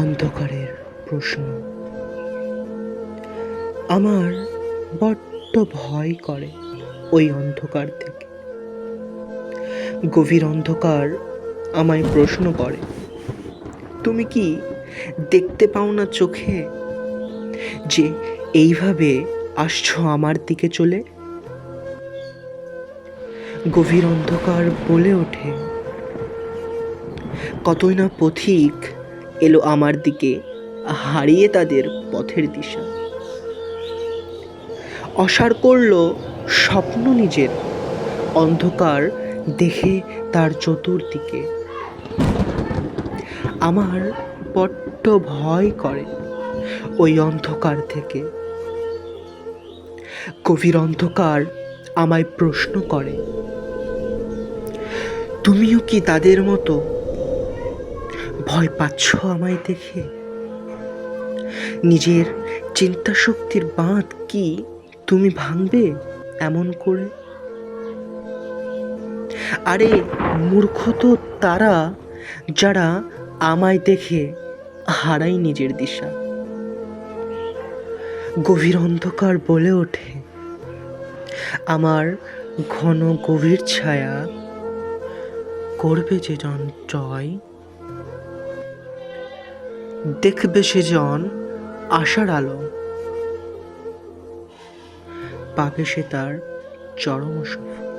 অন্ধকারের প্রশ্ন। আমার বড্ড ভয় করে ওই অন্ধকার থেকে। গভীর অন্ধকার আমায় প্রশ্ন করে, তুমি কি দেখতে পাও না চোখে যে এইভাবে আসছো আমার দিকে চলে? গভীর অন্ধকার বলে ওঠে, কতই না পথিক এলো আমার দিকে, হারিয়ে তাদের পথের দিশা। অসার করল স্বপ্ন নিজের, অন্ধকার দেখে তার চতুর্দিকে। আমার বড্ড ভয় করে ওই অন্ধকার থেকে। গভীর অন্ধকার আমায় প্রশ্ন করে, তুমিও কি তাদের মতো ভয় পাচ্ছ আমায় দেখে? নিজের চিন্তা শক্তির বাঁধ কি তুমি ভাঙবে এমন করে? আরে মূর্খ তো তারা যারা আমায় দেখে হারাই নিজের দিশা। গভীর অন্ধকার বলে ওঠে, আমার ঘন গভীর ছায়া করবে যে জন জয়? দেখবে সে জন আশার আলো। পাবে সে তার চরম সফল